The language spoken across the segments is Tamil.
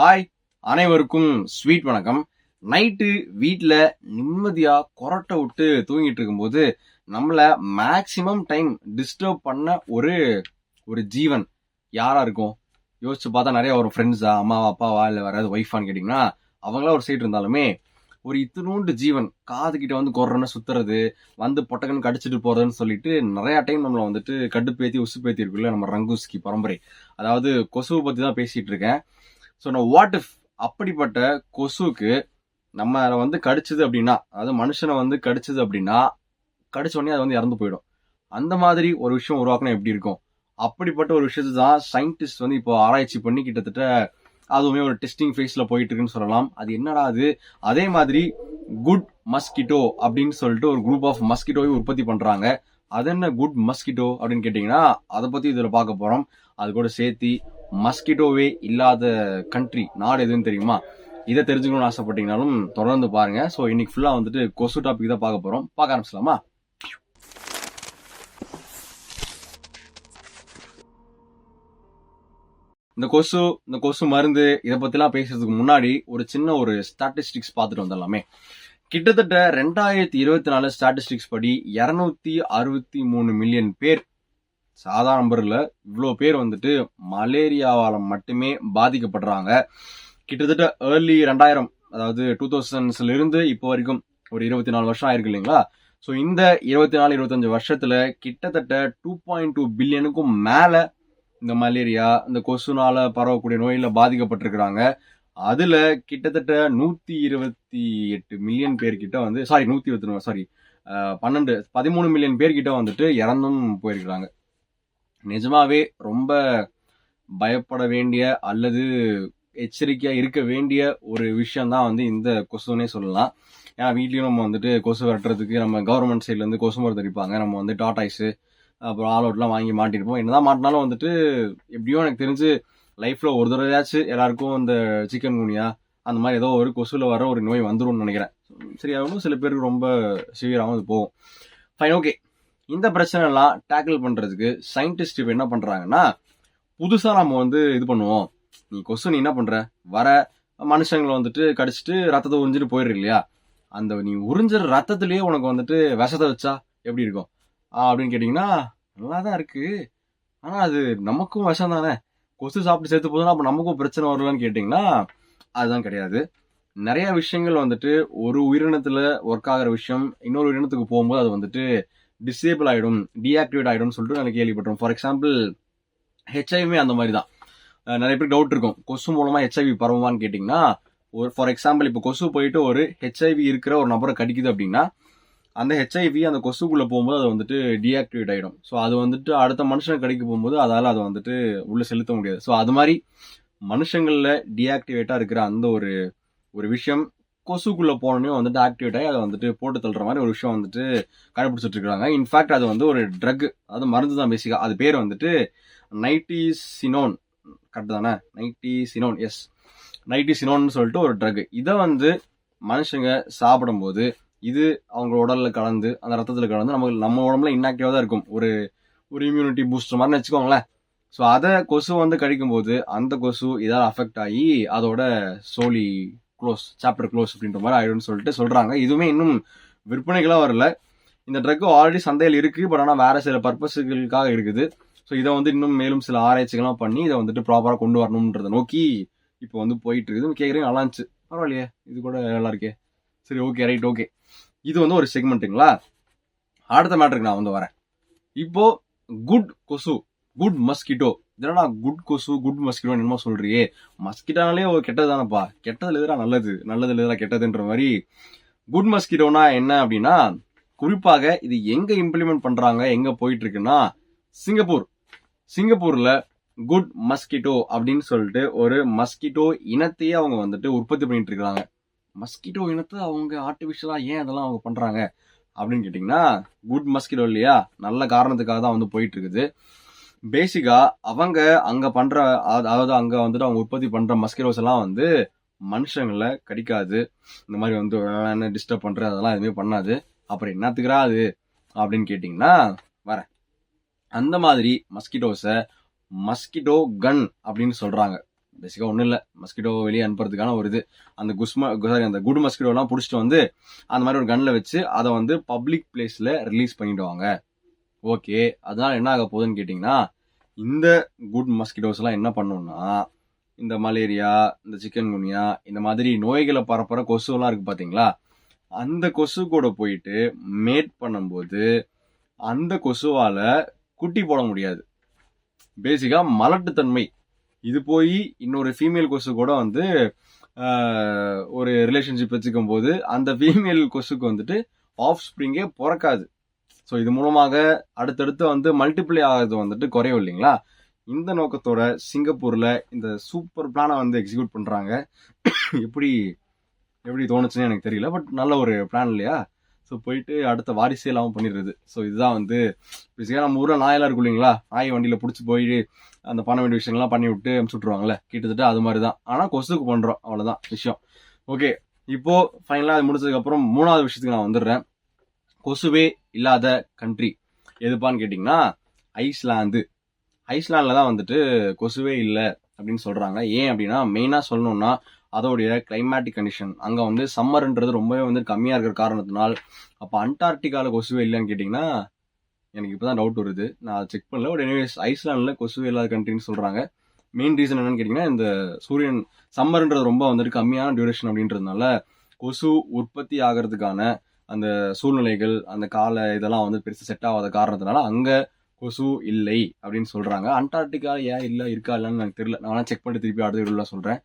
ஹாய் அனைவருக்கும் ஸ்வீட் வணக்கம். நைட்டு வீட்டில் நிம்மதியாக கொரட்டை விட்டு தூங்கிட்டு இருக்கும்போது நம்மளை மேக்சிமம் டைம் டிஸ்டர்ப் பண்ண ஒரு ஒரு ஜீவன். யாராக இருக்கும்? யோசிச்சு பார்த்தா நிறைய ஒரு ஃப்ரெண்ட்ஸா அம்மாவா அப்பாவா இல்லை வேற ஏதாவது ஒய்ஃபான்னு கேட்டிங்கன்னா அவங்களாம் ஒரு சைடு இருந்தாலுமே ஒரு இத்தினூண்டு ஜீவன் காது கிட்ட வந்து கொர்றன்னு சுத்துறது வந்து பொட்டக்கன்னு கடிச்சிட்டு போறதுன்னு சொல்லிட்டு நிறைய டைம் நம்மளை வந்துட்டு கடுப்பேத்தி உசுப்பேத்தி இருக்குல்ல நம்ம ரங்குஸ்கி பரம்பரை. அதாவது கொசுவை பத்தி தான் பேசிட்டு இருக்கேன். ஸோ நான் வாட் இஃப் அப்படிப்பட்ட கொசுவுக்கு நம்ம அதை வந்து கடிச்சது அப்படின்னா அதாவது மனுஷனை வந்து கடிச்சது அப்படின்னா கடிச்ச உடனே அது வந்து இறந்து போயிடும். அந்த மாதிரி ஒரு விஷயம் உருவாக்கினா எப்படி இருக்கும்? அப்படிப்பட்ட ஒரு விஷயத்தை தான் சயின்டிஸ்ட் வந்து இப்போ ஆராய்ச்சி பண்ணி கிட்டத்தட்ட அதுவுமே ஒரு டெஸ்டிங் ஃபேஸில் போயிட்டு இருக்குன்னு சொல்லலாம். அது என்னடா அது? அதே மாதிரி குட் மஸ்கிட்டோ அப்படின்னு சொல்லிட்டு ஒரு குரூப் ஆஃப் மஸ்கிட்டோவை உற்பத்தி பண்ணுறாங்க அது என்ன குட் மஸ்கிட்டோ அப்படின்னு கேட்டிங்கன்னா அதை பற்றி இதில் பார்க்க போகிறோம் அது கூட சேர்த்து மஸ்கிட்டோவே இல்லாத கண்ட்ரி நாடு எதுன்னு தெரியுமா? இதை தெரிஞ்சுக்கணும்னு ஆசைப்பட்டீங்கனாலும் தொடர்ந்து பாருங்க. ஸோ இன்னைக்கு ஃபுல்லாக வந்துட்டு கொசு டாபிக் தான் பார்க்க போகிறோம் பார்க்க ஆரம்பிச்சலாமா இந்த கொசு இந்த கொசு மருந்து இதை பற்றிலாம் பேசுறதுக்கு முன்னாடி ஒரு சின்ன ஒரு ஸ்டாட்டிஸ்டிக்ஸ் பார்த்துட்டு வந்துடலாமே. கிட்டத்தட்ட ரெண்டாயிரத்தி இருபத்தி நாலு ஸ்டாட்டிஸ்டிக்ஸ் படி இரநூத்தி அறுபத்தி மூணு மில்லியன் பேர் சாதாரண நம்பர்ல இவ்வளோ பேர் வந்துட்டு மலேரியாவால் மட்டுமே பாதிக்கப்படுறாங்க. கிட்டத்தட்ட ஏர்லி ரெண்டாயிரம் அதாவது டூ தௌசண்ட்ஸ்லேருந்து இப்போ வரைக்கும் ஒரு இருபத்தி நாலு வருஷம் ஆயிருக்கு இல்லைங்களா? ஸோ இந்த இருபத்தி நாலு இருபத்தஞ்சு வருஷத்தில் கிட்டத்தட்ட டூ பாயிண்ட் டூ பில்லியனுக்கும் மேலே இந்த மலேரியா இந்த கொசுனால் பரவக்கூடிய நோயில் பாதிக்கப்பட்டிருக்கிறாங்க. அதில் கிட்டத்தட்ட நூற்றி இருபத்தி எட்டு மில்லியன் பேர்கிட்ட வந்து சாரி நூற்றி இருபத்தி சாரி பன்னெண்டு பதிமூணு மில்லியன் பேர்கிட்ட வந்துட்டு இறந்தும் போயிருக்கிறாங்க. நிஜமாவே ரொம்ப பயப்பட வேண்டிய அல்லது எச்சரிக்கையாக இருக்க வேண்டிய ஒரு விஷயம் தான் வந்து இந்த கொசுனே சொல்லலாம். ஏன்னா வீட்லேயும் நம்ம வந்துட்டு கொசு விரட்டுறதுக்கு நம்ம கவர்மெண்ட் சைட்லேருந்து கொசு மருந்து அடிப்பாங்க. நம்ம வந்து டாட்டாய்ஸு அப்புறம் ஆல் அவுட்லாம் வாங்கி மாட்டிருப்போம். என்னதான் மாட்டினாலும் வந்துட்டு எப்படியோ எனக்கு தெரிஞ்சு லைஃப்பில் ஒரு தடவையாச்சும் எல்லாருக்கும் இந்த சிக்கன் குனியா அந்த மாதிரி ஏதோ ஒரு கொசுவில் வர ஒரு நோய் வந்துடும் நினைக்கிறேன். சரி அதுவும் சில பேருக்கு ரொம்ப சிவியராகவும் அது போகும். ஃபைன் ஓகே இந்த பிரச்சனை எல்லாம் டேக்கிள் பண்றதுக்கு சயின்டிஸ்ட் இப்போ என்ன பண்றாங்கன்னா புதுசா நம்ம வந்து இது பண்ணுவோம். நீ கொசு நீ என்ன பண்ற? வர மனுஷங்களை வந்துட்டு கடிச்சிட்டு ரத்தத்தை உறிஞ்சிட்டு போயிடுற இல்லையா? அந்த நீ உறிஞ்சிற ரத்தத்துலேயே உனக்கு வந்துட்டு விஷத்தை வச்சா எப்படி இருக்கும்? அப்படின்னு கேட்டிங்கன்னா நல்லா தான் இருக்கு. ஆனா அது நமக்கும் விஷம் தானே. கொசு சாப்பிட்டு சேர்த்து போதுன்னா அப்ப நமக்கும் பிரச்சனை வரலன்னு கேட்டிங்கன்னா அதுதான் கிடையாது. நிறைய விஷயங்கள் வந்துட்டு ஒரு உயிரினத்துல ஒர்க் ஆகிற விஷயம் இன்னொரு உயிரினத்துக்கு போகும்போது அது வந்துட்டு டிசேபிள் ஆகிடும் டீஆக்டிவேட் ஆகிடும்னு சொல்லிட்டு நாங்கள் கேள்விப்பட்டோம் ஃபார் எக்ஸாம்பிள் ஹெச்ஐவி அந்த மாதிரி தான் நிறைய பேருக்கு டவுட் இருக்கும். கொசு மூலமாக ஹெச்ஐவி பரவுமான்னு கேட்டிங்கன்னா ஒரு ஃபார் எக்ஸாம்பிள் இப்போ கொசு போயிட்டு ஒரு ஹெச்ஐவி இருக்கிற ஒரு நபரை கடிக்குது அப்படின்னா அந்த ஹெச்ஐவி அந்த கொசுக்குள்ளே போகும்போது அது வந்துட்டு டீஆக்டிவேட் ஆகிடும் ஸோ அது வந்துட்டு அடுத்த மனுஷனை கடிக்க போகும்போது அதால் அதை வந்துட்டு உள்ளே செலுத்த முடியாது. ஸோ அது மாதிரி மனுஷங்களில் டீஆக்டிவேட்டாக இருக்கிற அந்த ஒரு ஒரு விஷயம் கொசுக்குள்ள போனோடனே வந்துட்டு ஆக்டிவேட் ஆகி அதை வந்துட்டு போட்டு தள்ளுற மாதிரி ஒரு விஷயம் வந்துட்டு கண்டுபிடிச்சிட்டு இருக்காங்க இன்ஃபேக்ட் அது வந்து ஒரு ட்ரக் அது மருந்து தான் பேசிக்கா அது பேர் வந்துட்டு நைட்டி சினோன் கரெக்ட் தானே? நைட்டி சினோன் எஸ் நைட்டி சினோன்னு சொல்லிட்டு ஒரு ட்ரக் இதை வந்து மனுஷங்க சாப்பிடும்போது இது அவங்க உடலில் கலந்து அந்த ரத்தத்தில் கலந்து நமக்கு நம்ம உடம்புல இன்னாக்டிவாக தான் இருக்கும். ஒரு ஒரு இம்யூனிட்டி பூஸ்டர் மாதிரி வச்சுக்கோங்களேன். ஸோ அதை கொசு வந்து கடிக்கும்போது அந்த கொசு இதால் அஃபெக்ட் ஆகி அதோட சோலி க்ளோஸ் சாப்டர் க்ளோஸ் அப்படின்ற மாதிரி ஆயிடும்னு சொல்லிட்டு சொல்கிறாங்க இதுவுமே இன்னும் விற்பனைகளாக வரல. இந்த ட்ரக்கு ஆல்ரெடி சந்தையில் இருக்குது பட் ஆனால் வேறு சில பர்பஸுகளுக்காக இருக்குது. ஸோ இதை வந்து இன்னும் மேலும் சில ஆராய்ச்சிகள்லாம் பண்ணி இதை வந்துட்டு ப்ராப்பராக கொண்டு வரணுன்றதை நோக்கி இப்போ வந்து போயிட்டு இருக்குது கேட்குறீங்க நல்லா இருந்துச்சு. பரவாயில்லையே இது கூட நல்லா இருக்கே. சரி ஓகே ரைட் ஓகே இது வந்து ஒரு செக்மெண்ட்டுங்களா அடுத்த மேட்டருக்கு நான் வந்து வரேன். இப்போது குட் கொசு குட் மஸ்கிட்டோ இதனடா குட் கொசு குட் மஸ்கிட்டோ என்னமோ சொல்றியே. மஸ்கிட்டோனாலே ஒரு கெட்டது தானப்பா கெட்டதுல எதிரா நல்லது? நல்லதுல கெட்டதுன்ற மாதிரி குட் மஸ்கிட்டோனா என்ன அப்படின்னா குறிப்பாக இது எங்க இம்ப்ளிமெண்ட் பண்றாங்க எங்க போயிட்டு இருக்குன்னா சிங்கப்பூர். சிங்கப்பூர்ல குட் மஸ்கிட்டோ அப்படின்னு சொல்லிட்டு ஒரு மஸ்கிட்டோ இனத்தையே அவங்க வந்துட்டு உற்பத்தி பண்ணிட்டு இருக்காங்க மஸ்கிட்டோ இனத்தை அவங்க ஆர்டிபிஷியலா ஏன் அதெல்லாம் அவங்க பண்றாங்க? அப்படின்னு கேட்டிங்கன்னா குட் மஸ்கிட்டோ இல்லையா? நல்ல காரணத்துக்காக தான் வந்து போயிட்டு இருக்குது பேசிக்கா அவங்க அங்க பண்ற அதாவது அங்க வந்துட்டு அவங்க உற்பத்தி பண்ற மஸ்கிட்டோஸ் எல்லாம் வந்து மனுஷங்களை கடிக்காது. இந்த மாதிரி வந்து டிஸ்டர்ப் பண்ற அதெல்லாம் எதுவுமே பண்ணாது. அப்புறம் என்னத்துக்குறா அது? அப்படின்னு கேட்டிங்கன்னா வரேன். அந்த மாதிரி மஸ்கிட்டோஸை மஸ்கிட்டோ கன் அப்படின்னு சொல்றாங்க. பேசிக்காக ஒன்றும் இல்லை. மஸ்கிட்டோ வெளியே அனுப்புறதுக்கான ஒரு இது. அந்த குஸ்மா சாரி அந்த குட் மஸ்கிட்டோலாம் பிடிச்சிட்டு வந்து அந்த மாதிரி ஒரு கன்னில் வச்சு அதை வந்து பப்ளிக் பிளேஸில் ரிலீஸ் பண்ணிவிடுவாங்க ஓகே அதனால் என்ன ஆக போகுதுன்னு கேட்டிங்கன்னா இந்த குட் மஸ்கிட்டோஸ் எல்லாம் என்ன பண்ணும்னா இந்த மலேரியா இந்த சிக்கன் குனியா இந்த மாதிரி நோய்களை பரப்புகிற கொசுலாம் இருக்குது பார்த்தீங்களா அந்த கொசு கூட போயிட்டு மேட் பண்ணும்போது அந்த கொசுவால் குட்டி போட முடியாது. பேசிக்காக மலட்டுத்தன்மை இது போய் இன்னொரு ஃபீமேல் கொசு கூட வந்து ஒரு ரிலேஷன்ஷிப் வச்சுக்கும் போது அந்த ஃபீமேல் கொசுக்கு வந்துட்டு ஆஃப் ஸ்ப்ரிங்கே பிறக்காது. ஸோ இது மூலமாக அடுத்தடுத்து வந்து மல்டிப்ளை ஆகிறது வந்துட்டு குறையும் இல்லைங்களா? இந்த நோக்கத்தோட சிங்கப்பூரில் இந்த சூப்பர் பிளானை வந்து எக்ஸிக்யூட் பண்ணுறாங்க எப்படி எப்படி தோணுச்சுன்னு எனக்கு தெரியல பட் நல்ல ஒரு பிளான் இல்லையா? ஸோ போயிட்டு அடுத்த வாரிசே இல்லாமல் பண்ணிடுறது. ஸோ இதுதான் வந்து பேசிக்காக நம்ம ஊரில் நாயெல்லாம் இருக்கும் இல்லைங்களா? நாய் வண்டியில் பிடிச்சி போய் அந்த பண்ண வேண்டிய விஷயங்கள்லாம் பண்ணி விட்டு அமுச்சு கிட்டத்தட்ட அது மாதிரி தான் ஆனால் கொசுக்கு பண்ணுறோம் அவ்வளோதான் விஷயம். ஓகே இப்போது ஃபைனலாக அது முடிச்சதுக்கப்புறம் மூணாவது விஷயத்துக்கு நான் வந்துடுறேன். கொசுவே இல்லாத கண்ட்ரி எதுப்பான்னு கேட்டிங்கன்னா ஐஸ்லாந்து ஐஸ்லாண்டில் தான் வந்துட்டு கொசுவே இல்லை அப்படின்னு சொல்கிறாங்க ஏன் அப்படின்னா மெயினாக சொல்லணும்னா அதோடைய கிளைமேட்டிக் கண்டிஷன் அங்கே வந்து சம்மர்ன்றது ரொம்பவே வந்து கம்மியாக இருக்கிற காரணத்தினால் அப்போ அண்டார்டிகாவில் கொசுவே இல்லைன்னு கேட்டிங்கன்னா எனக்கு இப்போ தான் டவுட் வருது. நான் செக் பண்ணல. பட் எனிவேஸ் ஐஸ்லாண்டில் கொசுவே இல்லாத கண்ட்ரின்னு சொல்கிறாங்க மெயின் ரீசன் என்னன்னு கேட்டிங்கன்னா இந்த சூரியன் சம்மர்ன்றது ரொம்ப வந்துட்டு கம்மியான டியூரேஷன் அப்படின்றதுனால கொசு உற்பத்தி ஆகிறதுக்கான அந்த சூழ்நிலைகள் அந்த கால இதெல்லாம் வந்து பெருசு செட் ஆகாத காரணத்தினால அங்கே கொசு இல்லை அப்படின்னு சொல்கிறாங்க அண்டார்டிகா ஏன் இல்லை இருக்கா இல்லைன்னு எனக்கு தெரியல. நான் செக் பண்ணிட்டு திருப்பி அடுத்த வீடியோவில் சொல்கிறேன்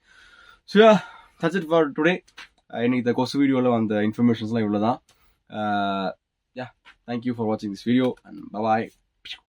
so that's it for today இன்னைக்கு இந்த கொசு வீடியோவில் வந்த இன்ஃபர்மேஷன்ஸ்லாம் இவ்வளோ தான் யா தேங்க்யூ ஃபார் வாட்சிங் this video and bye bye